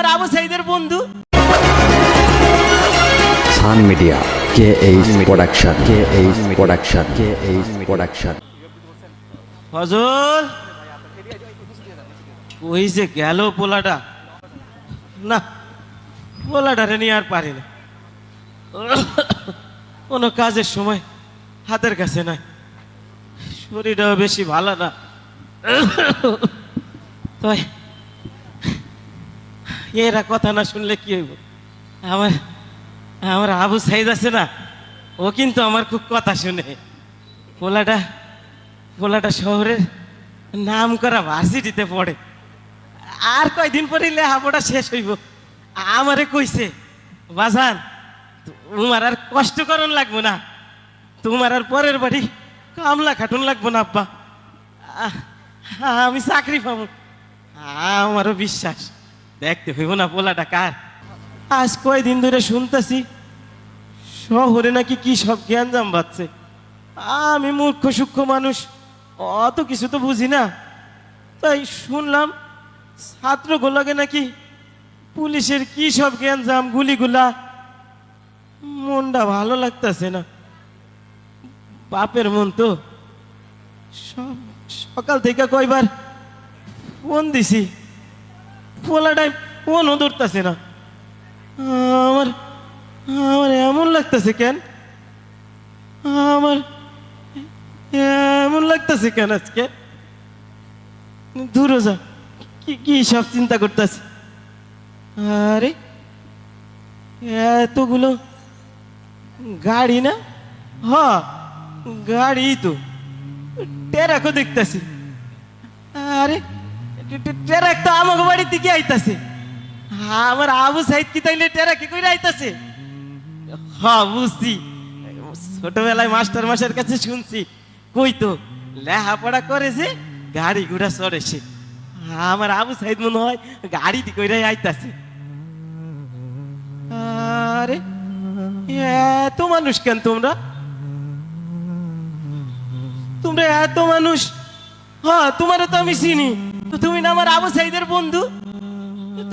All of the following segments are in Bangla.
আমার আবু সাইদের বন্ধু? Sun media K H production K H production K H production Fazal ওই যে গেল পোলাটা। না পোলাটারে নিয়ে আর পারি না। কোনো কাজের সময় হাতের কাছে নাই। শরীরটাও বেশি ভালো না। তাই এরা কথা না শুনলে কি হইব? আমার আমার আবু সাইদ আছে না, ও কিন্তু আমার খুব কথা শুনে। পোলাটা পোলাটা শহরের নাম করা ভার্সিটিতে পড়ে। আর কয়দিন পরে লেখাপড়া শেষ হইব। আমারে কইছে, বাজান, তোমার আর কষ্ট করন লাগবো না। তোমার আর পরের বাড়ি কামলা খাটুন লাগবো না, আব্বা। আমি চাকরি পাবো। আমারও বিশ্বাস। দেখতে হইব না পোলাটা কার? আজ কয়দিন ধরে শুনতেছি, শহরে নাকি কি সব জ্ঞান জাম বাচ্ছে আমি মূর্খ, সূক্ষ্ম মানুষ, অত কিছু তো বুঝি না। তাই শুনলাম ছাত্রগুলোকে নাকি পুলিশের কি সব জ্ঞান জাম গুলিগুলা। মনটা ভালো লাগতেছে না। বাপের মন তো। স- সকাল থেকে কয়বার ফোন দিছি। পোলাটাই ফোনও ধরতেছে না। আমার আমার এমন লাগতেছে কেন? আমার এমন লাগতেছে কেন আজকে? দূরে যা, কি কি সব চিন্তা করতেছে? আরে, এতগুলো গাড়ি না? হ গাড়ি তো। টেরাকও দেখতেছি। আরে টেরাক তো আমাকে বাড়ির দিকে আইতাছে। আমার আবু সাইদ কি তাইলে টেরা কি করে আইতাছে? হ্যাঁ বুঝছি। ছোটবেলায় মাস্টার মাসের কাছে শুনছি। কই তো, লেখাপড়া করেছে গাড়ি ঘোড়া চড়েছে আমার আবু সাইদ মনে হয় গাড়ি দি কইরা আইতাছে। আরে, এত মানুষ কেন তোমরা? তোমরা এত মানুষ? হ্যাঁ তোমারও তো আমি চিনি। আমার আবু সাইদের বন্ধু?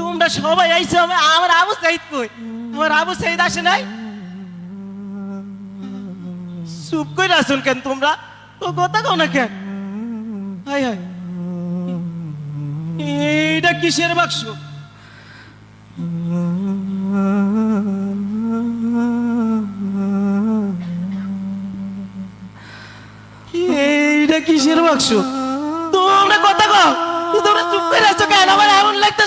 তোমরা সবাই আইছো আমি আমার আবু সাইদ কই? আমার আবু সাইদ আসে নাই? চুপ করে আসুন কেন তোমরা? তো কথা কও না কেন? Hi hi. এইটা কিসের বাক্স? এইটা কিসের বাক্স? তোমরা কথা কও। তোমরা চুপ করে আছো কেন আমার এমন লাগতেছে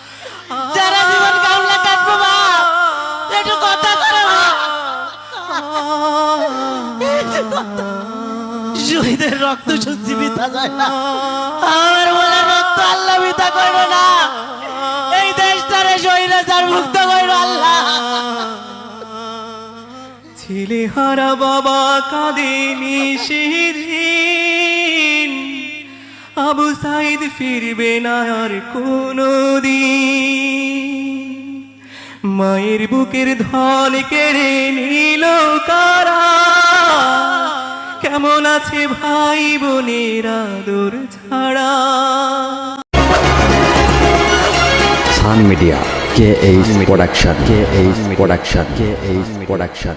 শহীদের রক্ত সত্যি বিতা যায় না। আমার বলে, রক্ত আল্লাহ বিতা করবে না। এই দেশটারে শহীদে যার মুক্ত করবে আল্লাহ। ছেলে হারা বাবা, কাঁদেনি সেদিন। আবু সাইদ ফিরবে না আর কোনো দিন মায়ের বুকের ধন কেড়ে নিল কারা? কেমন আছে ভাই বোনের আদর ছাড়া? Sun media, K H production, K H production, K H production.